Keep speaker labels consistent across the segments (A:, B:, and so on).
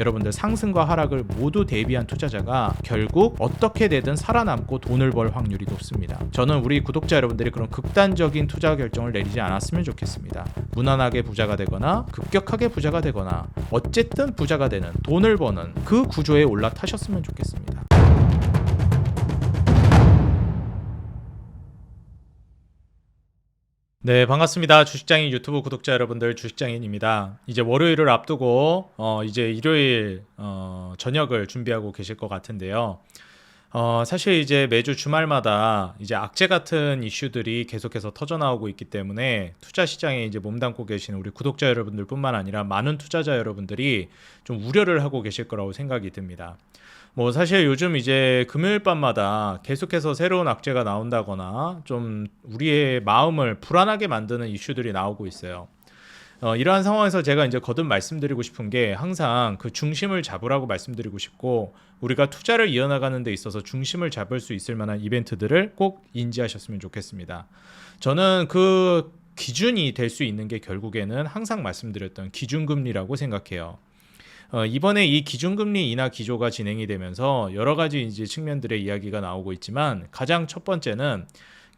A: 여러분들 상승과 하락을 모두 대비한 투자자가 결국 어떻게 되든 살아남고 돈을 벌 확률이 높습니다. 저는 우리 구독자 여러분들이 그런 극단적인 투자 결정을 내리지 않았으면 좋겠습니다. 무난하게 부자가 되거나 급격하게 부자가 되거나 어쨌든 부자가 되는 돈을 버는 그 구조에 올라타셨으면 좋겠습니다. 네, 반갑습니다. 주식장인 유튜브 구독자 여러분들, 주식장인입니다. 이제 월요일을 앞두고 어, 이제 일요일 어, 저녁을 준비하고 계실 것 같은데요. 어, 사실 이제 매주 주말마다 이제 악재 같은 이슈들이 계속해서 터져 나오고 있기 때문에 투자 시장에 이제 몸담고 계시는 우리 구독자 여러분들 뿐만 아니라 많은 투자자 여러분들이 좀 우려를 하고 계실 거라고 생각이 듭니다. 뭐 사실 요즘 이제 금요일 밤마다 계속해서 새로운 악재가 나온다거나 좀 우리의 마음을 불안하게 만드는 이슈들이 나오고 있어요. 어, 이러한 상황에서 제가 이제 거듭 말씀드리고 싶은 게 항상 그 중심을 잡으라고 말씀드리고 싶고 우리가 투자를 이어나가는 데 있어서 중심을 잡을 수 있을 만한 이벤트들을 꼭 인지하셨으면 좋겠습니다. 저는 그 기준이 될 수 있는 게 결국에는 항상 말씀드렸던 기준금리라고 생각해요. 어, 이번에 이 기준금리 인하 기조가 진행이 되면서 여러 가지 이제 측면들의 이야기가 나오고 있지만 가장 첫 번째는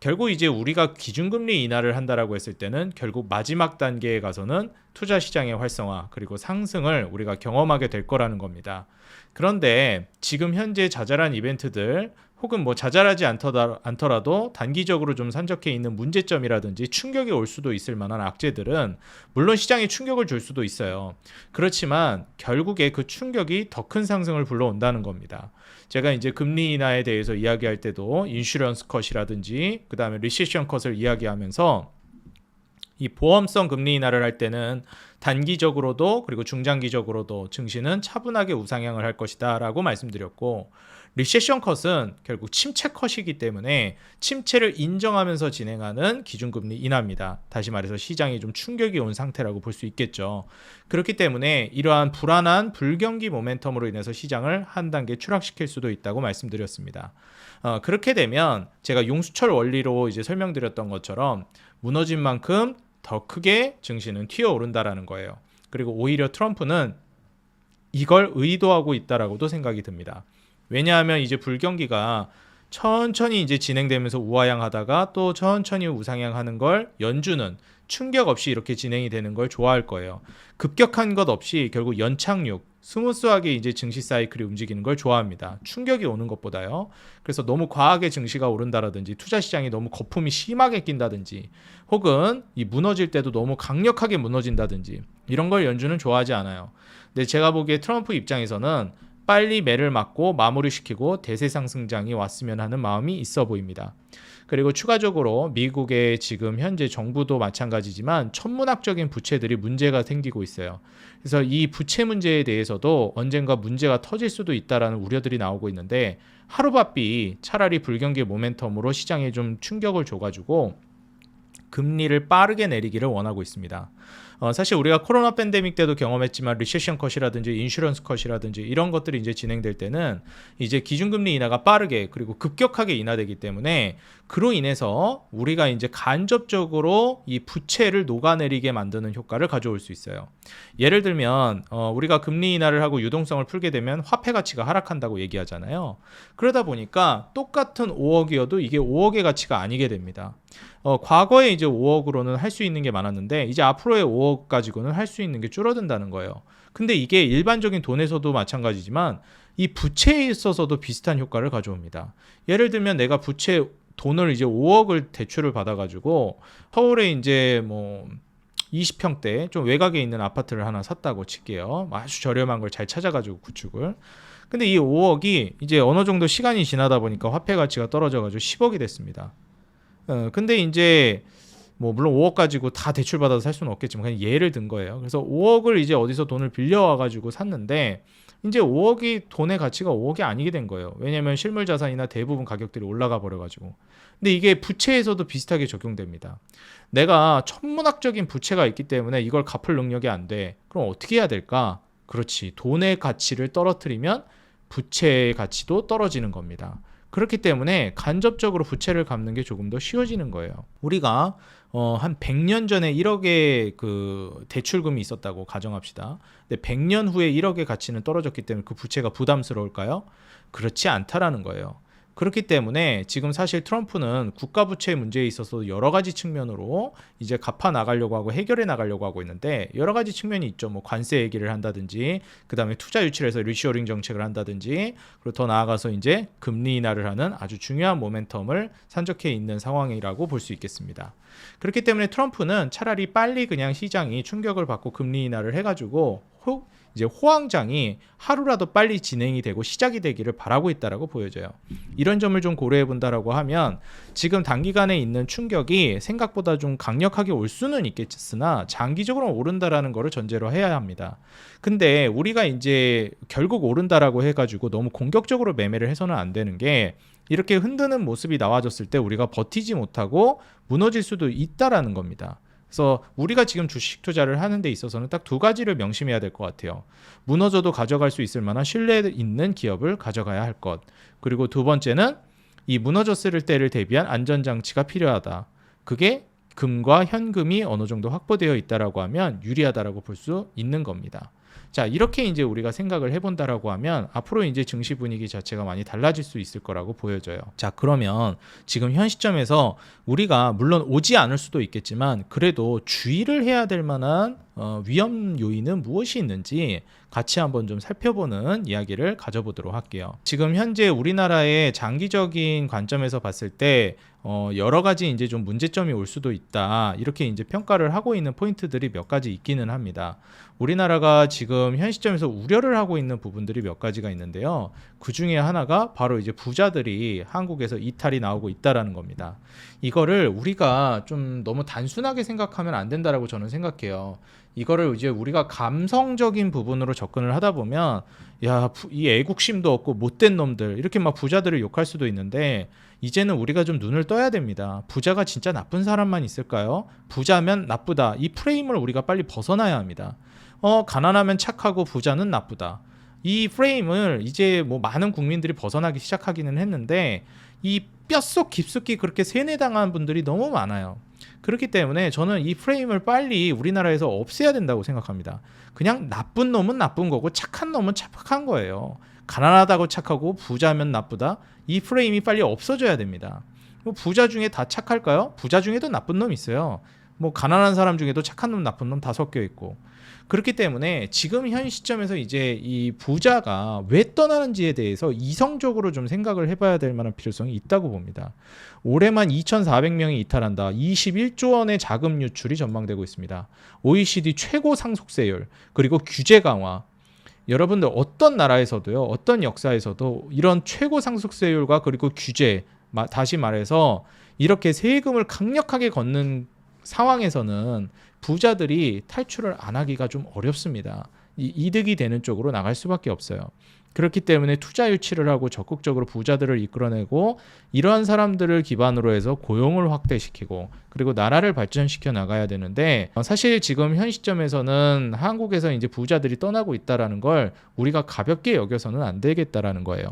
A: 결국 이제 우리가 기준금리 인하를 한다라고 했을 때는 결국 마지막 단계에 가서는 투자 시장의 활성화 그리고 상승을 우리가 경험하게 될 거라는 겁니다. 그런데 지금 현재 자잘한 이벤트들 혹은 뭐 자잘하지 않더라도 단기적으로 좀 산적해 있는 문제점이라든지 충격이 올 수도 있을 만한 악재들은 물론 시장에 충격을 줄 수도 있어요. 그렇지만 결국에 그 충격이 더 큰 상승을 불러온다는 겁니다. 제가 이제 금리 인하에 대해서 이야기할 때도 인슈런스 컷이라든지 그다음에 리세션 컷을 이야기하면서 이 보험성 금리 인하를 할 때는 단기적으로도 그리고 중장기적으로도 증시는 차분하게 우상향을 할 것이다라고 말씀드렸고 리세션 컷은 결국 침체 컷이기 때문에 침체를 인정하면서 진행하는 기준금리 인하입니다. 다시 말해서 시장이 좀 충격이 온 상태라고 볼 수 있겠죠. 그렇기 때문에 이러한 불안한 불경기 모멘텀으로 인해서 시장을 한 단계 추락시킬 수도 있다고 말씀드렸습니다. 어, 그렇게 되면 제가 용수철 원리로 이제 설명드렸던 것처럼 무너진 만큼 더 크게 증시는 튀어오른다라는 거예요. 그리고 오히려 트럼프는 이걸 의도하고 있다라고도 생각이 듭니다. 왜냐하면 이제 불경기가 천천히 이제 진행되면서 우하향하다가 또 천천히 우상향하는 걸 연준은 충격 없이 이렇게 진행이 되는 걸 좋아할 거예요. 급격한 것 없이 결국 연착륙, 스무스하게 이제 증시 사이클이 움직이는 걸 좋아합니다. 충격이 오는 것보다요. 그래서 너무 과하게 증시가 오른다라든지 투자 시장이 너무 거품이 심하게 낀다든지 혹은 이 무너질 때도 너무 강력하게 무너진다든지 이런 걸 연준은 좋아하지 않아요. 근데 제가 보기에 트럼프 입장에서는 빨리 매를 맞고 마무리시키고 대세 상승장이 왔으면 하는 마음이 있어 보입니다. 그리고 추가적으로 미국의 지금 현재 정부도 마찬가지지만 천문학적인 부채들이 문제가 생기고 있어요. 그래서 이 부채 문제에 대해서도 언젠가 문제가 터질 수도 있다라는 우려들이 나오고 있는데 하루바삐 차라리 불경기 모멘텀으로 시장에 좀 충격을 줘가지고 금리를 빠르게 내리기를 원하고 있습니다. 어, 사실 우리가 코로나 팬데믹 때도 경험했지만 리세션 컷이라든지 인슈런스 컷이라든지 이런 것들이 이제 진행될 때는 이제 기준금리 인하가 빠르게 그리고 급격하게 인하되기 때문에 그로 인해서 우리가 이제 간접적으로 이 부채를 녹아내리게 만드는 효과를 가져올 수 있어요. 예를 들면 어, 우리가 금리 인하를 하고 유동성을 풀게 되면 화폐 가치가 하락한다고 얘기하잖아요. 그러다 보니까 똑같은 5억이어도 이게 5억의 가치가 아니게 됩니다. 어, 과거에 이제 5억으로는 할 수 있는 게 많았는데 이제 앞으로의 5억 가지고는 할 수 있는 게 줄어든다는 거예요. 근데 이게 일반적인 돈에서도 마찬가지지만 이 부채에 있어서도 비슷한 효과를 가져옵니다. 예를 들면 내가 부채 돈을 이제 5억을 대출을 받아가지고 서울에 이제 뭐 20평대 좀 외곽에 있는 아파트를 하나 샀다고 칠게요. 아주 저렴한 걸 잘 찾아가지고 구축을. 근데 이 5억이 이제 어느 정도 시간이 지나다 보니까 화폐 가치가 떨어져가지고 10억이 됐습니다. 어, 근데 이제 뭐 물론 5억 가지고 다 대출 받아서 살 수는 없겠지만 그냥 예를 든 거예요. 그래서 5억을 이제 어디서 돈을 빌려와 가지고 샀는데 이제 5억이 돈의 가치가 5억이 아니게 된 거예요. 왜냐하면 실물 자산이나 대부분 가격들이 올라가 버려 가지고. 근데 이게 부채에서도 비슷하게 적용됩니다. 내가 천문학적인 부채가 있기 때문에 이걸 갚을 능력이 안 돼. 그럼 어떻게 해야 될까? 그렇지. 돈의 가치를 떨어뜨리면 부채의 가치도 떨어지는 겁니다. 그렇기 때문에 간접적으로 부채를 갚는 게 조금 더 쉬워지는 거예요. 우리가 어, 한 100년 전에 1억의 그 대출금이 있었다고 가정합시다. 근데 100년 후에 1억의 가치는 떨어졌기 때문에 그 부채가 부담스러울까요? 그렇지 않다라는 거예요. 그렇기 때문에 지금 사실 트럼프는 국가 부채 문제에 있어서 여러 가지 측면으로 이제 갚아 나가려고 하고 해결해 나가려고 하고 있는데 여러 가지 측면이 있죠. 뭐 관세 얘기를 한다든지 그다음에 투자 유치를 해서 리쇼링 정책을 한다든지 그리고 더 나아가서 이제 금리 인하를 하는 아주 중요한 모멘텀을 산적해 있는 상황이라고 볼 수 있겠습니다. 그렇기 때문에 트럼프는 차라리 빨리 그냥 시장이 충격을 받고 금리 인하를 해 가지고 혹 이제 호황장이 하루라도 빨리 진행이 되고 시작이 되기를 바라고 있다라고 보여져요. 이런 점을 좀 고려해 본다라고 하면 지금 단기간에 있는 충격이 생각보다 좀 강력하게 올 수는 있겠으나 장기적으로 오른다라는 거를 전제로 해야 합니다. 근데 우리가 이제 결국 오른다라고 해가지고 너무 공격적으로 매매를 해서는 안 되는 게 이렇게 흔드는 모습이 나와졌을 때 우리가 버티지 못하고 무너질 수도 있다라는 겁니다. 그래서 우리가 지금 주식 투자를 하는 데 있어서는 딱 두 가지를 명심해야 될 것 같아요. 무너져도 가져갈 수 있을 만한 신뢰 있는 기업을 가져가야 할 것. 그리고 두 번째는 이 무너졌을 때를 대비한 안전장치가 필요하다. 그게 금과 현금이 어느 정도 확보되어 있다라고 하면 유리하다라고 볼 수 있는 겁니다. 자, 이렇게 이제 우리가 생각을 해본다라고 하면 앞으로 이제 증시 분위기 자체가 많이 달라질 수 있을 거라고 보여져요. 자, 그러면 지금 현 시점에서 우리가 물론 오지 않을 수도 있겠지만 그래도 주의를 해야 될 만한 어, 위험 요인은 무엇이 있는지 같이 한번 좀 살펴보는 이야기를 가져보도록 할게요. 지금 현재 우리나라의 장기적인 관점에서 봤을 때 어, 여러 가지 이제 좀 문제점이 올 수도 있다. 이렇게 이제 평가를 하고 있는 포인트들이 몇 가지 있기는 합니다. 우리나라가 지금 현 시점에서 우려를 하고 있는 부분들이 몇 가지가 있는데요. 그 중에 하나가 바로 이제 부자들이 한국에서 이탈이 나오고 있다라는 겁니다. 이거를 우리가 좀 너무 단순하게 생각하면 안 된다라고 저는 생각해요. 이거를 이제 우리가 감성적인 부분으로 접근을 하다 보면 야, 이 애국심도 없고 못된 놈들 이렇게 막 부자들을 욕할 수도 있는데 이제는 우리가 좀 눈을 떠야 됩니다. 부자가 진짜 나쁜 사람만 있을까요? 부자면 나쁘다. 이 프레임을 우리가 빨리 벗어나야 합니다. 어, 가난하면 착하고 부자는 나쁘다. 이 프레임을 이제 뭐 많은 국민들이 벗어나기 시작하기는 했는데 이 뼛속 깊숙이 그렇게 세뇌당한 분들이 너무 많아요. 그렇기 때문에 저는 이 프레임을 빨리 우리나라에서 없애야 된다고 생각합니다. 그냥 나쁜 놈은 나쁜 거고 착한 놈은 착한 거예요. 가난하다고 착하고 부자면 나쁘다. 이 프레임이 빨리 없어져야 됩니다. 뭐 부자 중에 다 착할까요? 부자 중에도 나쁜 놈 있어요. 뭐 가난한 사람 중에도 착한 놈, 나쁜 놈 다 섞여 있고. 그렇기 때문에 지금 현 시점에서 이제 이 부자가 왜 떠나는지에 대해서 이성적으로 좀 생각을 해봐야 될 만한 필요성이 있다고 봅니다. 올해만 2,400명이 이탈한다. 21조 원의 자금 유출이 전망되고 있습니다. OECD 최고 상속세율 그리고 규제 강화 여러분들 어떤 나라에서도요, 어떤 역사에서도 이런 최고 상속세율과 그리고 규제, 다시 말해서 이렇게 세금을 강력하게 걷는 상황에서는 부자들이 탈출을 안 하기가 좀 어렵습니다. 이 이득이 되는 쪽으로 나갈 수밖에 없어요. 그렇기 때문에 투자 유치를 하고 적극적으로 부자들을 이끌어내고 이러한 사람들을 기반으로 해서 고용을 확대시키고 그리고 나라를 발전시켜 나가야 되는데 사실 지금 현 시점에서는 한국에서 이제 부자들이 떠나고 있다라는 걸 우리가 가볍게 여겨서는 안 되겠다라는 거예요.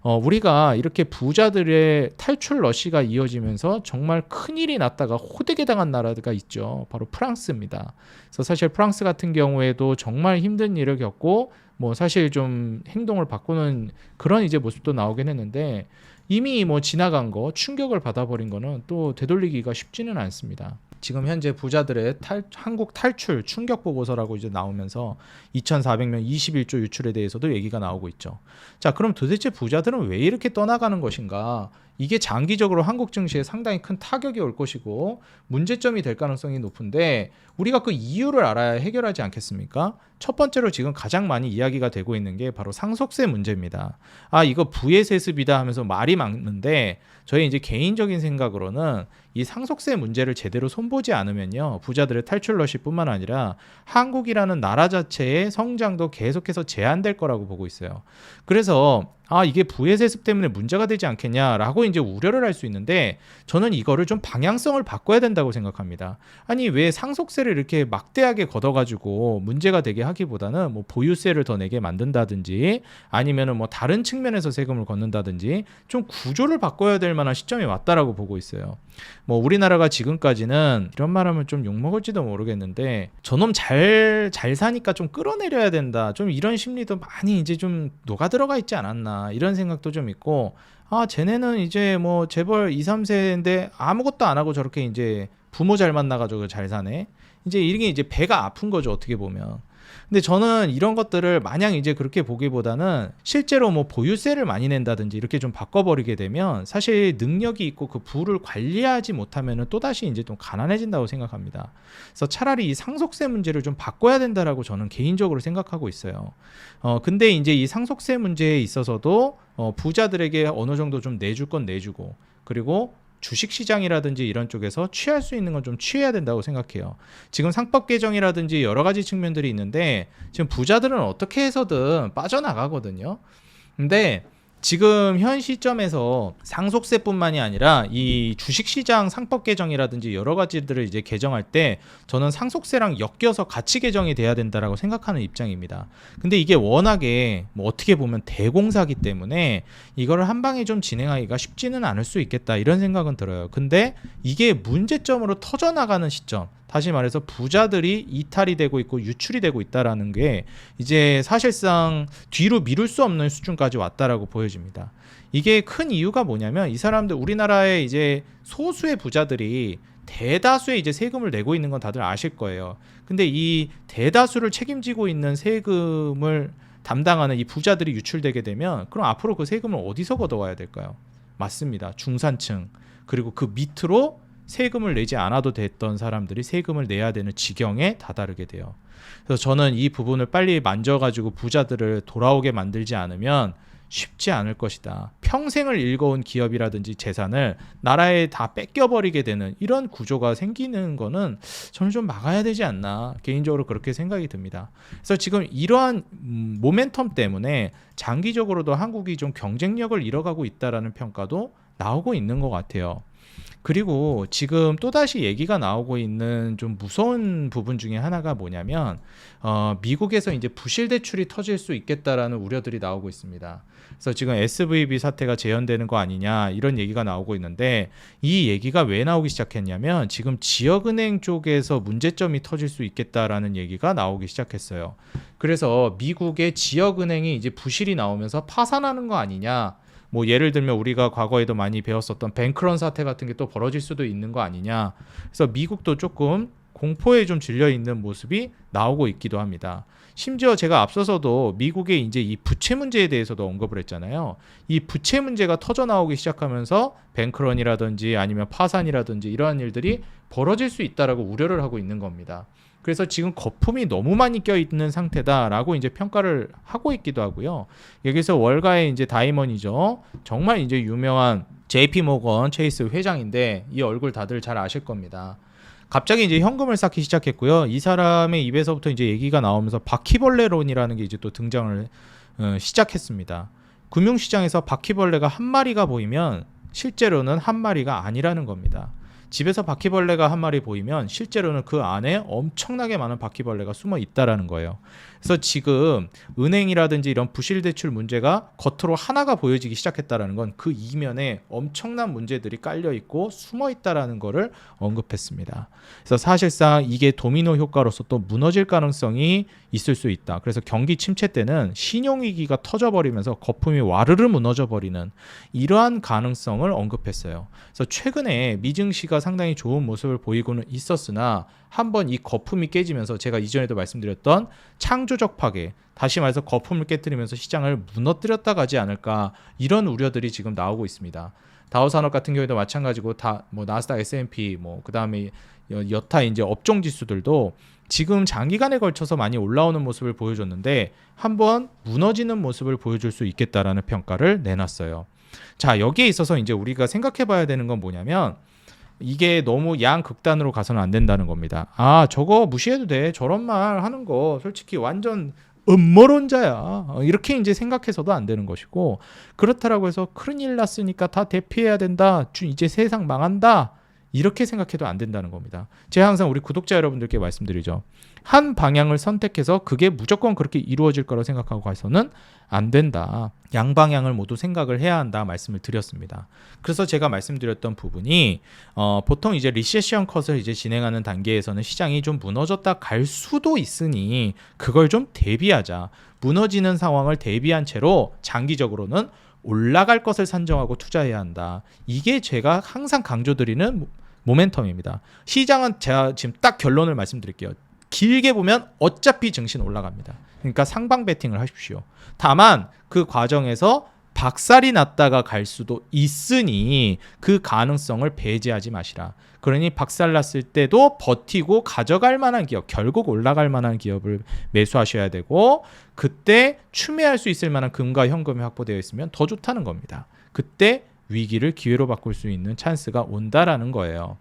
A: 어, 우리가 이렇게 부자들의 탈출 러시가 이어지면서 정말 큰일이 났다가 호되게 당한 나라가 있죠. 바로 프랑스입니다. 그래서 사실 프랑스 같은 경우에도 정말 힘든 일을 겪고 뭐 사실 좀 행동을 바꾸는 그런 이제 모습도 나오긴 했는데 이미 뭐 지나간 거 충격을 받아버린 거는 또 되돌리기가 쉽지는 않습니다. 지금 현재 부자들의 탈, 한국 탈출 충격 보고서라고 이제 나오면서 2,400명 21조 유출에 대해서도 얘기가 나오고 있죠. 자, 그럼 도대체 부자들은 왜 이렇게 떠나가는 것인가? 이게 장기적으로 한국 증시에 상당히 큰 타격이 올 것이고 문제점이 될 가능성이 높은데 우리가 그 이유를 알아야 해결하지 않겠습니까? 첫 번째로 지금 가장 많이 이야기가 되고 있는 게 바로 상속세 문제입니다. 아, 이거 부의 세습이다 하면서 말이 많은데 저희 이제 개인적인 생각으로는 이 상속세 문제를 제대로 손보지 않으면요. 부자들의 탈출 러시뿐만 아니라 한국이라는 나라 자체의 성장도 계속해서 제한될 거라고 보고 있어요. 그래서 아 이게 부의 세습 때문에 문제가 되지 않겠냐라고 이제 우려를 할 수 있는데 저는 이거를 좀 방향성을 바꿔야 된다고 생각합니다. 아니 왜 상속세를 이렇게 막대하게 걷어가지고 문제가 되게 하기보다는 뭐 보유세를 더 내게 만든다든지 아니면은 뭐 다른 측면에서 세금을 걷는다든지 좀 구조를 바꿔야 될 만한 시점이 왔다라고 보고 있어요. 뭐 우리나라가 지금까지는 이런 말하면 좀 욕먹을지도 모르겠는데 저놈 잘, 잘 사니까 좀 끌어내려야 된다. 좀 이런 심리도 많이 이제 좀 녹아 들어가 있지 않았나 이런 생각도 좀 있고 아 쟤네는 이제 뭐 재벌 2, 3세인데 아무것도 안 하고 저렇게 이제 부모 잘 만나가지고 잘 사네. 이제 이게 이제 배가 아픈 거죠 어떻게 보면. 근데 저는 이런 것들을 마냥 이제 그렇게 보기보다는 실제로 뭐 보유세를 많이 낸다든지 이렇게 좀 바꿔버리게 되면 사실 능력이 있고 그 부를 관리하지 못하면은 또다시 이제 좀 가난해진다고 생각합니다. 그래서 차라리 이 상속세 문제를 좀 바꿔야 된다라고 저는 개인적으로 생각하고 있어요. 어, 근데 이제 이 상속세 문제에 있어서도 어, 부자들에게 어느 정도 좀 내줄 건 내주고 그리고 주식 시장이라든지 이런 쪽에서 취할 수 있는 건 좀 취해야 된다고 생각해요. 지금 상법 개정이라든지 여러 가지 측면들이 있는데 지금 부자들은 어떻게 해서든 빠져나가거든요. 근데 지금 현 시점에서 상속세뿐만이 아니라 이 주식시장 상법 개정이라든지 여러 가지들을 이제 개정할 때 저는 상속세랑 엮여서 같이 개정이 돼야 된다라고 생각하는 입장입니다. 근데 이게 워낙에 뭐 어떻게 보면 대공사기 때문에 이거를 한 방에 좀 진행하기가 쉽지는 않을 수 있겠다 이런 생각은 들어요. 근데 이게 문제점으로 터져나가는 시점 다시 말해서 부자들이 이탈이 되고 있고 유출이 되고 있다라는 게 이제 사실상 뒤로 미룰 수 없는 수준까지 왔다라고 보여집니다. 이게 큰 이유가 뭐냐면 이 사람들 우리나라의 이제 소수의 부자들이 대다수의 이제 세금을 내고 있는 건 다들 아실 거예요. 근데 이 대다수를 책임지고 있는 세금을 담당하는 이 부자들이 유출되게 되면 그럼 앞으로 그 세금을 어디서 걷어와야 될까요? 맞습니다. 중산층 그리고 그 밑으로 세금을 내지 않아도 됐던 사람들이 세금을 내야 되는 지경에 다다르게 돼요. 그래서 저는 이 부분을 빨리 만져가지고 부자들을 돌아오게 만들지 않으면 쉽지 않을 것이다. 평생을 일궈온 기업이라든지 재산을 나라에 다 뺏겨버리게 되는 이런 구조가 생기는 거는 저는 좀 막아야 되지 않나 개인적으로 그렇게 생각이 듭니다. 그래서 지금 이러한 음, 모멘텀 때문에 장기적으로도 한국이 좀 경쟁력을 잃어가고 있다라는 평가도 나오고 있는 것 같아요. 그리고 지금 또다시 얘기가 나오고 있는 좀 무서운 부분 중에 하나가 뭐냐면 어, 미국에서 이제 부실 대출이 터질 수 있겠다라는 우려들이 나오고 있습니다. 그래서 지금 SVB 사태가 재현되는 거 아니냐 이런 얘기가 나오고 있는데 이 얘기가 왜 나오기 시작했냐면 지금 지역은행 쪽에서 문제점이 터질 수 있겠다라는 얘기가 나오기 시작했어요. 그래서 미국의 지역은행이 이제 부실이 나오면서 파산하는 거 아니냐 뭐 예를 들면 우리가 과거에도 많이 배웠었던 뱅크런 사태 같은 게 또 벌어질 수도 있는 거 아니냐. 그래서 미국도 조금 공포에 좀 질려 있는 모습이 나오고 있기도 합니다. 심지어 제가 앞서서도 미국의 이제 이 부채 문제에 대해서도 언급을 했잖아요. 이 부채 문제가 터져 나오기 시작하면서 뱅크런이라든지 아니면 파산이라든지 이러한 일들이 벌어질 수 있다라고 우려를 하고 있는 겁니다. 그래서 지금 거품이 너무 많이 껴 있는 상태다라고 이제 평가를 하고 있기도 하고요. 여기서 월가의 이제 다이먼이죠. 정말 이제 유명한 JP 모건 체이스 회장인데 이 얼굴 다들 잘 아실 겁니다. 갑자기 이제 현금을 쌓기 시작했고요. 이 사람의 입에서부터 이제 얘기가 나오면서 바퀴벌레론이라는 게 이제 또 등장을 어, 시작했습니다. 금융시장에서 바퀴벌레가 한 마리가 보이면 실제로는 한 마리가 아니라는 겁니다. 집에서 바퀴벌레가 한 마리 보이면 실제로는 그 안에 엄청나게 많은 바퀴벌레가 숨어 있다라는 거예요. 그래서 지금 은행이라든지 이런 부실 대출 문제가 겉으로 하나가 보여지기 시작했다라는 건 그 이면에 엄청난 문제들이 깔려 있고 숨어 있다라는 거를 언급했습니다. 그래서 사실상 이게 도미노 효과로서 또 무너질 가능성이 있을 수 있다. 그래서 경기 침체 때는 신용 위기가 터져 버리면서 거품이 와르르 무너져 버리는 이러한 가능성을 언급했어요. 그래서 최근에 미증시가 상당히 좋은 모습을 보이고는 있었으나 한번 이 거품이 깨지면서 제가 이전에도 말씀드렸던 창조적 파괴 다시 말해서 거품을 깨뜨리면서 시장을 무너뜨렸다 가지 않을까 이런 우려들이 지금 나오고 있습니다. 다우 산업 같은 경우에도 마찬가지고 다 뭐 나스닥 S&P 뭐 그다음에 여타 이제 업종 지수들도 지금 장기간에 걸쳐서 많이 올라오는 모습을 보여줬는데 한번 무너지는 모습을 보여줄 수 있겠다라는 평가를 내놨어요. 자 여기에 있어서 이제 우리가 생각해 봐야 되는 건 뭐냐면 이게 너무 양 극단으로 가서는 안 된다는 겁니다. 아 저거 무시해도 돼 저런 말 하는 거 솔직히 완전 음모론자야. 어, 이렇게 이제 생각해서도 안 되는 것이고 그렇다라고 해서 큰일 났으니까 다 대피해야 된다. 주- 이제 세상 망한다. 이렇게 생각해도 안 된다는 겁니다. 제가 항상 우리 구독자 여러분들께 말씀드리죠. 한 방향을 선택해서 그게 무조건 그렇게 이루어질 거라고 생각하고 가서는 안 된다. 양방향을 모두 생각을 해야 한다 말씀을 드렸습니다. 그래서 제가 말씀드렸던 부분이 어, 보통 이제 리세션 컷을 이제 진행하는 단계에서는 시장이 좀 무너졌다 갈 수도 있으니 그걸 좀 대비하자. 무너지는 상황을 대비한 채로 장기적으로는 올라갈 것을 산정하고 투자해야 한다. 이게 제가 항상 강조드리는 모- 모멘텀입니다. 시장은 제가 지금 딱 결론을 말씀드릴게요. 길게 보면 어차피 증시는 올라갑니다. 그러니까 상방 베팅을 하십시오. 다만 그 과정에서 박살이 났다가 갈 수도 있으니 그 가능성을 배제하지 마시라. 그러니 박살 났을 때도 버티고 가져갈 만한 기업, 결국 올라갈 만한 기업을 매수하셔야 되고 그때 추매할 수 있을 만한 금과 현금이 확보되어 있으면 더 좋다는 겁니다. 그때 위기를 기회로 바꿀 수 있는 찬스가 온다라는 거예요.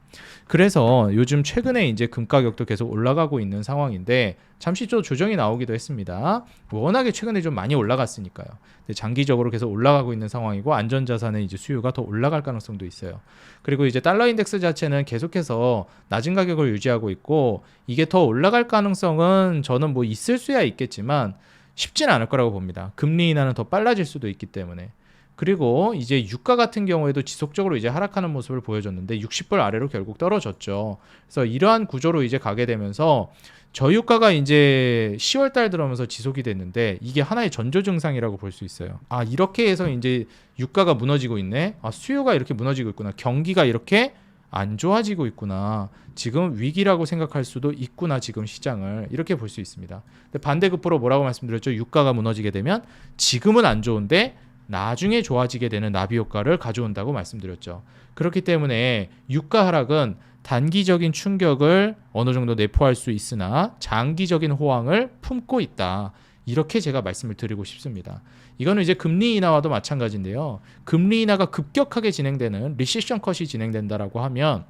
A: 그래서 요즘 최근에 이제 금 가격도 계속 올라가고 있는 상황인데 잠시 또 조정이 나오기도 했습니다. 워낙에 최근에 좀 많이 올라갔으니까요. 장기적으로 계속 올라가고 있는 상황이고 안전자산의 이제 수요가 더 올라갈 가능성도 있어요. 그리고 이제 달러 인덱스 자체는 계속해서 낮은 가격을 유지하고 있고 이게 더 올라갈 가능성은 저는 뭐 있을 수야 있겠지만 쉽지는 않을 거라고 봅니다. 금리 인하는 더 빨라질 수도 있기 때문에. 그리고 이제 유가 같은 경우에도 지속적으로 이제 하락하는 모습을 보여줬는데 60불 아래로 결국 떨어졌죠. 그래서 이러한 구조로 이제 가게 되면서 저유가가 이제 10월 달 들어오면서 지속이 됐는데 이게 하나의 전조 증상이라고 볼 수 있어요. 아, 이렇게 해서 이제 유가가 무너지고 있네. 아, 수요가 이렇게 무너지고 있구나. 경기가 이렇게 안 좋아지고 있구나. 지금 위기라고 생각할 수도 있구나. 지금 시장을 이렇게 볼 수 있습니다. 반대급부로 뭐라고 말씀드렸죠? 유가가 무너지게 되면 지금은 안 좋은데 나중에 좋아지게 되는 나비 효과를 가져온다고 말씀드렸죠. 그렇기 때문에 유가 하락은 단기적인 충격을 어느 정도 내포할 수 있으나 장기적인 호황을 품고 있다. 이렇게 제가 말씀을 드리고 싶습니다. 이거는 이제 금리 인하와도 마찬가지인데요. 금리 인하가 급격하게 진행되는 리시션 컷이 진행된다라고 하면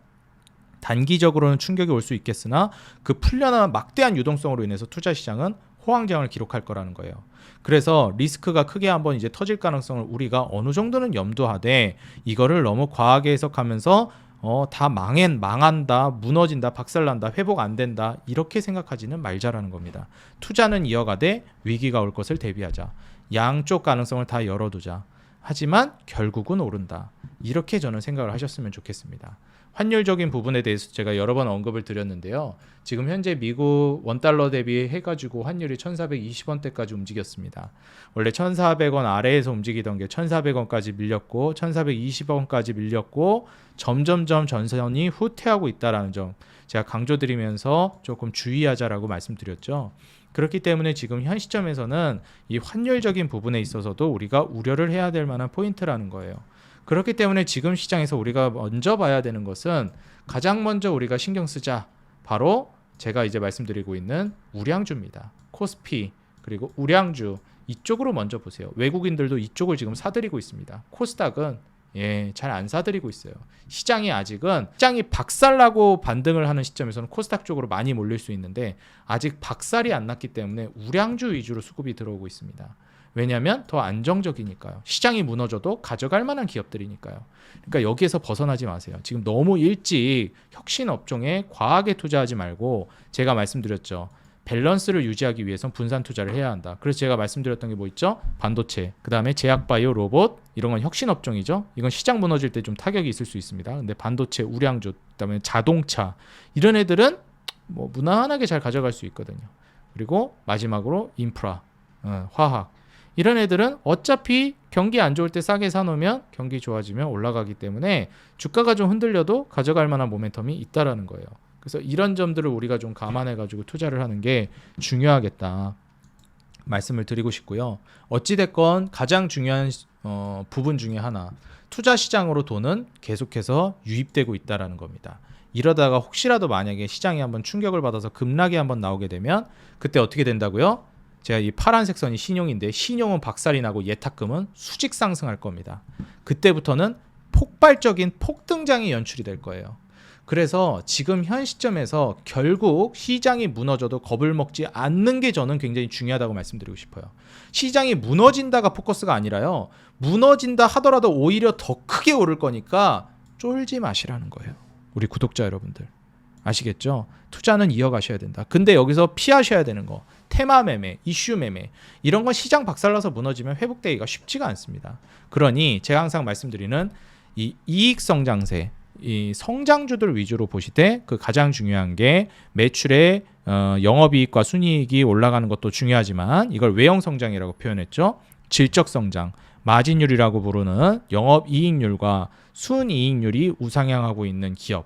A: 단기적으로는 충격이 올 수 있겠으나 그 풀려나는 막대한 유동성으로 인해서 투자 시장은 호황장을 기록할 거라는 거예요. 그래서 리스크가 크게 한번 이제 터질 가능성을 우리가 어느 정도는 염두하되 이거를 너무 과하게 해석하면서 어, 다 망한, 망한다, 무너진다, 박살난다, 회복 안 된다, 이렇게 생각하지는 말자라는 겁니다. 투자는 이어가되 위기가 올 것을 대비하자. 양쪽 가능성을 다 열어두자. 하지만 결국은 오른다. 이렇게 저는 생각을 하셨으면 좋겠습니다. 환율적인 부분에 대해서 제가 여러 번 언급을 드렸는데요. 지금 현재 미국 원달러 대비 해가지고 환율이 1,420원대까지 움직였습니다. 원래 1,400원 아래에서 움직이던 게 1,400원까지 밀렸고 1,420원까지 밀렸고 점점점 전선이 후퇴하고 있다라는 점 제가 강조드리면서 조금 주의하자라고 말씀드렸죠. 그렇기 때문에 지금 현 시점에서는 이 환율적인 부분에 있어서도 우리가 우려를 해야 될 만한 포인트라는 거예요. 그렇기 때문에 지금 시장에서 우리가 먼저 봐야 되는 것은 가장 먼저 우리가 신경 쓰자. 바로 제가 이제 말씀드리고 있는 우량주입니다. 코스피 그리고 우량주 이쪽으로 먼저 보세요. 외국인들도 이쪽을 지금 사들이고 있습니다. 코스닥은 예, 잘 안 사들이고 있어요. 시장이 아직은 시장이 박살나고 반등을 하는 시점에서는 코스닥 쪽으로 많이 몰릴 수 있는데 아직 박살이 안 났기 때문에 우량주 위주로 수급이 들어오고 있습니다. 왜냐하면 더 안정적이니까요. 시장이 무너져도 가져갈 만한 기업들이니까요. 그러니까 여기에서 벗어나지 마세요. 지금 너무 일찍 혁신 업종에 과하게 투자하지 말고 제가 말씀드렸죠. 밸런스를 유지하기 위해선 분산 투자를 해야 한다. 그래서 제가 말씀드렸던 게 뭐 있죠? 반도체, 그 다음에 제약바이오, 로봇 이런 건 혁신 업종이죠. 이건 시장 무너질 때 좀 타격이 있을 수 있습니다. 근데 반도체, 우량주, 그다음에 자동차 이런 애들은 뭐 무난하게 잘 가져갈 수 있거든요. 그리고 마지막으로 인프라, 어, 화학 이런 애들은 어차피 경기 안 좋을 때 싸게 사놓으면 경기 좋아지면 올라가기 때문에 주가가 좀 흔들려도 가져갈 만한 모멘텀이 있다라는 거예요. 그래서 이런 점들을 우리가 좀 감안해 가지고 투자를 하는 게 중요하겠다 말씀을 드리고 싶고요. 어찌 됐건 가장 중요한 어, 부분 중에 하나 투자 시장으로 돈은 계속해서 유입되고 있다라는 겁니다. 이러다가 혹시라도 만약에 시장이 한번 충격을 받아서 급락이 한번 나오게 되면 그때 어떻게 된다고요? 제가 이 파란색 선이 신용인데 신용은 박살이 나고 예탁금은 수직 상승할 겁니다. 그때부터는 폭발적인 폭등장이 연출이 될 거예요. 그래서 지금 현 시점에서 결국 시장이 무너져도 겁을 먹지 않는 게 저는 굉장히 중요하다고 말씀드리고 싶어요. 시장이 무너진다가 포커스가 아니라요. 무너진다 하더라도 오히려 더 크게 오를 거니까 쫄지 마시라는 거예요. 우리 구독자 여러분들. 아시겠죠? 투자는 이어가셔야 된다. 근데 여기서 피하셔야 되는 거. 테마 매매, 이슈 매매. 이런 건 시장 박살나서 무너지면 회복되기가 쉽지가 않습니다. 그러니 제가 항상 말씀드리는 이 이익 성장세, 이 성장주들 위주로 보시되 그 가장 중요한 게 매출의 어, 영업이익과 순이익이 올라가는 것도 중요하지만 이걸 외형 성장이라고 표현했죠. 질적 성장, 마진율이라고 부르는 영업 이익률과 순이익률이 우상향하고 있는 기업.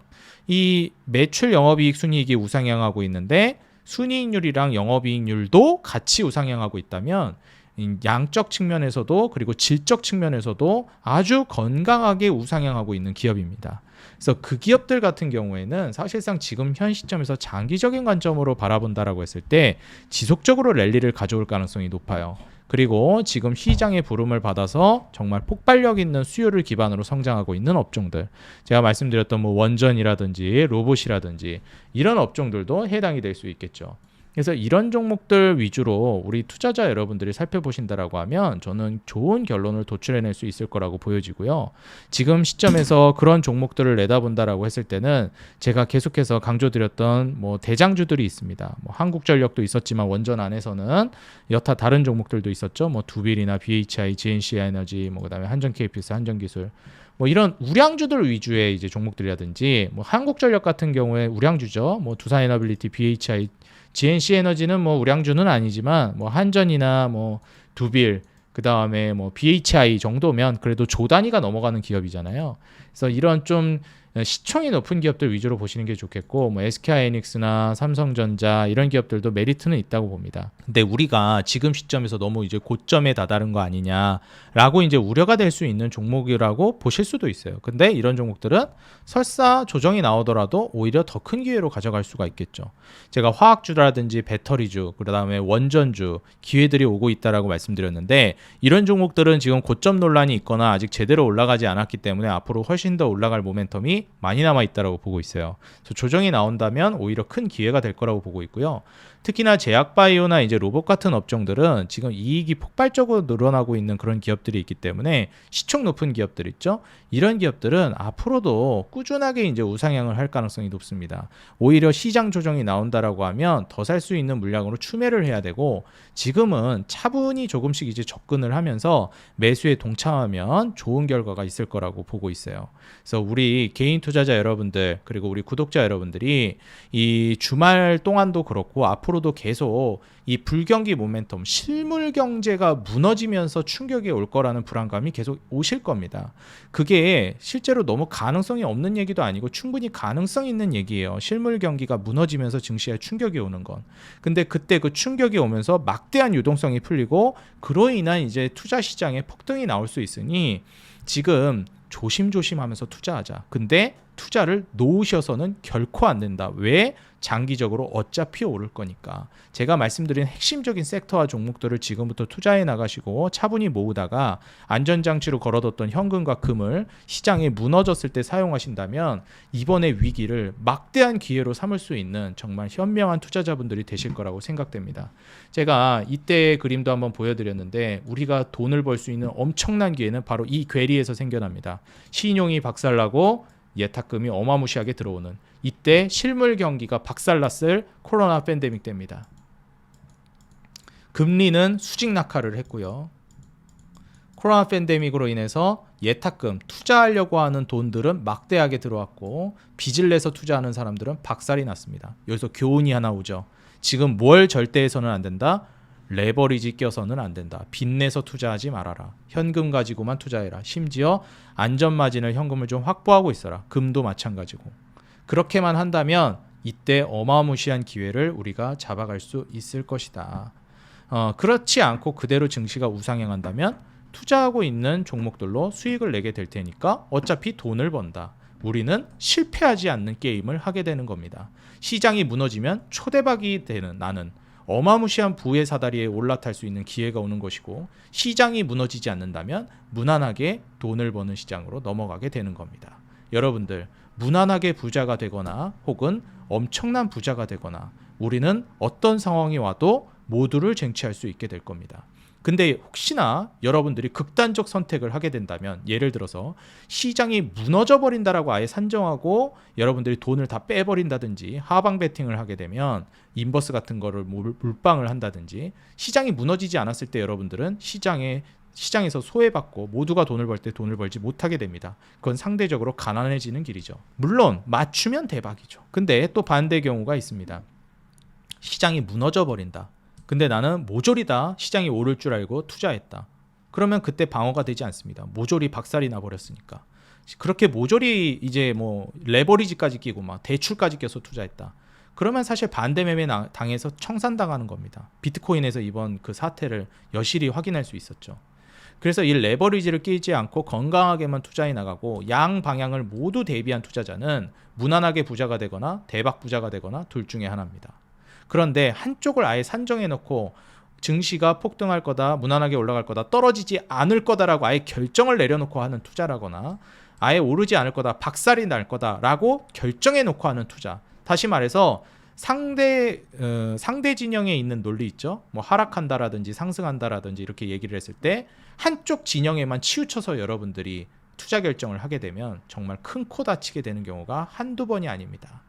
A: 이 매출 영업이익 순이익이 우상향하고 있는데 순이익률이랑 영업이익률도 같이 우상향하고 있다면 이 양적 측면에서도 그리고 질적 측면에서도 아주 건강하게 우상향하고 있는 기업입니다. 그래서 그 기업들 같은 경우에는 사실상 지금 현 시점에서 장기적인 관점으로 바라본다라고 했을 때 지속적으로 랠리를 가져올 가능성이 높아요. 그리고 지금 시장의 부름을 받아서 정말 폭발력 있는 수요를 기반으로 성장하고 있는 업종들. 제가 말씀드렸던 뭐 원전이라든지 로봇이라든지 이런 업종들도 해당이 될 수 있겠죠. 그래서 이런 종목들 위주로 우리 투자자 여러분들이 살펴보신다라고 하면 저는 좋은 결론을 도출해낼 수 있을 거라고 보여지고요. 지금 시점에서 그런 종목들을 내다본다라고 했을 때는 제가 계속해서 강조드렸던 뭐 대장주들이 있습니다. 뭐 한국전력도 있었지만 원전 안에서는 여타 다른 종목들도 있었죠. 뭐 두빌이나 BHI, GNC 에너지, 뭐 그다음에 한전 KPS, 한전기술. 뭐 이런 우량주들 위주의 이제 종목들이라든지 뭐 한국전력 같은 경우에 우량주죠. 뭐 두산에너빌리티, BHI, GNC 에너지는 뭐 우량주는 아니지만 뭐 한전이나 뭐 두빌 그 다음에 뭐 BHI 정도면 그래도 조 단위가 넘어가는 기업이잖아요. 그래서 이런 좀 시총이 높은 기업들 위주로 보시는 게 좋겠고 뭐 SK하이닉스나 삼성전자 이런 기업들도 메리트는 있다고 봅니다. 근데 우리가 지금 시점에서 너무 이제 고점에 다다른 거 아니냐라고 이제 우려가 될 수 있는 종목이라고 보실 수도 있어요. 근데 이런 종목들은 설사 조정이 나오더라도 오히려 더 큰 기회로 가져갈 수가 있겠죠. 제가 화학주라든지 배터리주, 그다음에 원전주 기회들이 오고 있다라고 말씀드렸는데 이런 종목들은 지금 고점 논란이 있거나 아직 제대로 올라가지 않았기 때문에 앞으로 훨씬 더 올라갈 모멘텀이 많이 남아 있다라고 보고 있어요. 조정이 나온다면 오히려 큰 기회가 될 거라고 보고 있고요. 특히나 제약바이오나 이제 로봇 같은 업종들은 지금 이익이 폭발적으로 늘어나고 있는 그런 기업들이 있기 때문에 시총 높은 기업들 있죠. 이런 기업들은 앞으로도 꾸준하게 이제 우상향을 할 가능성이 높습니다. 오히려 시장 조정이 나온다라고 하면 더 살 수 있는 물량으로 추매를 해야 되고 지금은 차분히 조금씩 이제 접근을 하면서 매수에 동참하면 좋은 결과가 있을 거라고 보고 있어요. 그래서 우리 개인 투자자 여러분들 그리고 우리 구독자 여러분들이 이 주말 동안도 그렇고 앞으로 도 계속 이 불경기 모멘텀 실물 경제가 무너지면서 충격이 올 거라는 불안감이 계속 오실 겁니다. 그게 실제로 너무 가능성이 없는 얘기도 아니고 충분히 가능성 있는 얘기예요. 실물 경기가 무너지면서 증시에 충격이 오는 건. 근데 그때 그 충격이 오면서 막대한 유동성이 풀리고 그로 인한 이제 투자 시장에 폭등이 나올 수 있으니 지금 조심조심 하면서 투자하자. 근데 투자를 놓으셔서는 결코 안 된다. 왜? 장기적으로 어차피 오를 거니까. 제가 말씀드린 핵심적인 섹터와 종목들을 지금부터 투자해 나가시고 차분히 모으다가 안전장치로 걸어뒀던 현금과 금을 시장에 무너졌을 때 사용하신다면 이번의 위기를 막대한 기회로 삼을 수 있는 정말 현명한 투자자분들이 되실 거라고 생각됩니다. 제가 이때의 그림도 한번 보여드렸는데 우리가 돈을 벌 수 있는 엄청난 기회는 바로 이 괴리에서 생겨납니다. 신용이 박살나고 예탁금이 어마무시하게 들어오는 이때 실물 경기가 박살났을 코로나 팬데믹 때입니다. 금리는 수직 낙하를 했고요. 코로나 팬데믹으로 인해서 예탁금 투자하려고 하는 돈들은 막대하게 들어왔고 빚을 내서 투자하는 사람들은 박살이 났습니다. 여기서 교훈이 하나 오죠. 지금 뭘 절대 해서는 안 된다. 레버리지 껴서는 안 된다. 빚내서 투자하지 말아라. 현금 가지고만 투자해라. 심지어 안전 마진을 현금을 좀 확보하고 있어라. 금도 마찬가지고. 그렇게만 한다면 이때 어마무시한 기회를 우리가 잡아갈 수 있을 것이다. 어, 그렇지 않고 그대로 증시가 우상향한다면 투자하고 있는 종목들로 수익을 내게 될 테니까 어차피 돈을 번다. 우리는 실패하지 않는 게임을 하게 되는 겁니다. 시장이 무너지면 초대박이 되는 나는 어마무시한 부의 사다리에 올라탈 수 있는 기회가 오는 것이고 시장이 무너지지 않는다면 무난하게 돈을 버는 시장으로 넘어가게 되는 겁니다. 여러분들 무난하게 부자가 되거나 혹은 엄청난 부자가 되거나 우리는 어떤 상황이 와도 모두를 쟁취할 수 있게 될 겁니다. 근데 혹시나 여러분들이 극단적 선택을 하게 된다면 예를 들어서 시장이 무너져 버린다라고 아예 산정하고 여러분들이 돈을 다 빼버린다든지 하방 베팅을 하게 되면 인버스 같은 거를 물- 물방을 한다든지 시장이 무너지지 않았을 때 여러분들은 시장에 시장에서 소외받고 모두가 돈을 벌 때 돈을 벌지 못하게 됩니다. 그건 상대적으로 가난해지는 길이죠. 물론 맞추면 대박이죠. 근데 또 반대 경우가 있습니다. 시장이 무너져 버린다. 근데 나는 모조리다 시장이 오를 줄 알고 투자했다. 그러면 그때 방어가 되지 않습니다. 모조리 박살이 나 버렸으니까. 그렇게 모조리 이제 뭐 레버리지까지 끼고 막 대출까지 껴서 투자했다. 그러면 사실 반대 매매 나- 당해서 청산당하는 겁니다. 비트코인에서 이번 그 사태를 여실히 확인할 수 있었죠. 그래서 이 레버리지를 끼지 않고 건강하게만 투자해 나가고 양 방향을 모두 대비한 투자자는 무난하게 부자가 되거나 대박 부자가 되거나 둘 중에 하나입니다. 그런데 한쪽을 아예 산정해 놓고 증시가 폭등할 거다, 무난하게 올라갈 거다, 떨어지지 않을 거다라고 아예 결정을 내려놓고 하는 투자라거나 아예 오르지 않을 거다, 박살이 날 거다라고 결정해 놓고 하는 투자. 다시 말해서 상대 어, 상대 진영에 있는 논리 있죠. 뭐 하락한다라든지 상승한다라든지 이렇게 얘기를 했을 때 한쪽 진영에만 치우쳐서 여러분들이 투자 결정을 하게 되면 정말 큰 코 다치게 되는 경우가 한두 번이 아닙니다.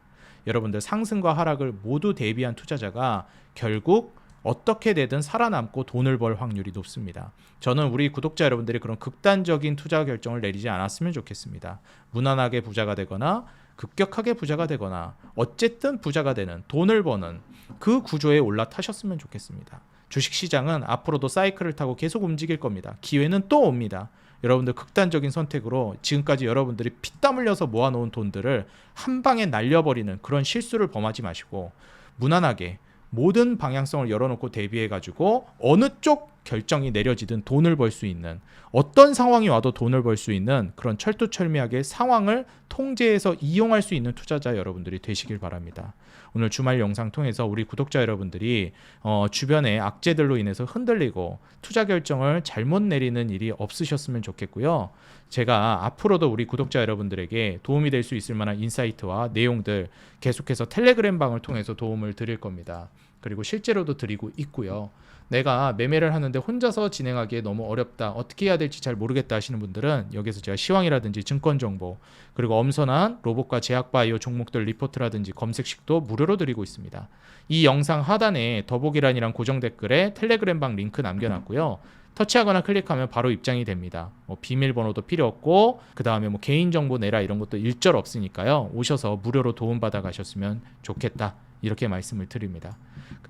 A: 여러분들 상승과 하락을 모두 대비한 투자자가 결국 어떻게 되든 살아남고 돈을 벌 확률이 높습니다. 저는 우리 구독자 여러분들이 그런 극단적인 투자 결정을 내리지 않았으면 좋겠습니다. 무난하게 부자가 되거나 급격하게 부자가 되거나 어쨌든 부자가 되는 돈을 버는 그 구조에 올라타셨으면 좋겠습니다. 주식 시장은 앞으로도 사이클을 타고 계속 움직일 겁니다. 기회는 또 옵니다. 여러분들 극단적인 선택으로 지금까지 여러분들이 피땀 흘려서 모아놓은 돈들을 한 방에 날려버리는 그런 실수를 범하지 마시고 무난하게 모든 방향성을 열어놓고 대비해가지고 어느 쪽 결정이 내려지든 돈을 벌 수 있는 어떤 상황이 와도 돈을 벌 수 있는 그런 철두철미하게 상황을 통제해서 이용할 수 있는 투자자 여러분들이 되시길 바랍니다. 오늘 주말 영상 통해서 우리 구독자 여러분들이 어, 주변의 악재들로 인해서 흔들리고 투자 결정을 잘못 내리는 일이 없으셨으면 좋겠고요. 제가 앞으로도 우리 구독자 여러분들에게 도움이 될 수 있을 만한 인사이트와 내용들 계속해서 텔레그램 방을 통해서 도움을 드릴 겁니다. 그리고 실제로도 드리고 있고요. 내가 매매를 하는데 혼자서 진행하기에 너무 어렵다. 어떻게 해야 될지 잘 모르겠다 하시는 분들은 여기서 제가 시황이라든지 증권 정보 그리고 엄선한 로봇과 제약 바이오 종목들 리포트라든지 검색식도 무료로 드리고 있습니다. 이 영상 하단에 더보기란이랑 고정 댓글에 텔레그램 방 링크 남겨놨고요. 터치하거나 클릭하면 바로 입장이 됩니다. 뭐 비밀번호도 필요 없고 그 다음에 뭐 개인정보 내라 이런 것도 일절 없으니까요. 오셔서 무료로 도움받아 가셨으면 좋겠다. 이렇게 말씀을 드립니다.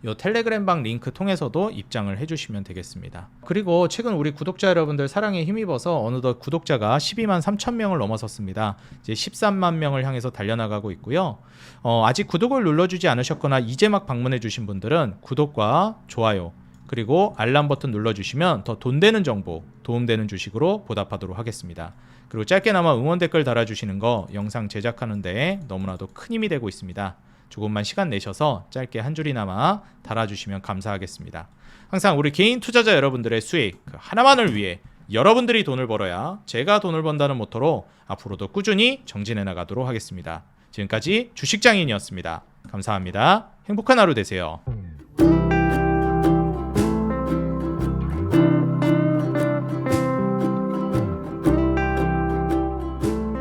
A: 요 텔레그램 방 링크 통해서도 입장을 해주시면 되겠습니다. 그리고 최근 우리 구독자 여러분들 사랑에 힘입어서 어느덧 구독자가 12만 3천 명을 넘어섰습니다. 이제 13만 명을 향해서 달려나가고 있고요. 어, 아직 구독을 눌러주지 않으셨거나 이제 막 방문해주신 분들은 구독과 좋아요 그리고 알람 버튼 눌러주시면 더 돈 되는 정보, 도움되는 주식으로 보답하도록 하겠습니다. 그리고 짧게나마 응원 댓글 달아주시는 거 영상 제작하는데 너무나도 큰 힘이 되고 있습니다. 조금만 시간 내셔서 짧게 한 줄이나마 달아주시면 감사하겠습니다. 항상 우리 개인 투자자 여러분들의 수익 그 하나만을 위해 여러분들이 돈을 벌어야 제가 돈을 번다는 모토로 앞으로도 꾸준히 정진해 나가도록 하겠습니다. 지금까지 주식장인이었습니다. 감사합니다. 행복한 하루 되세요.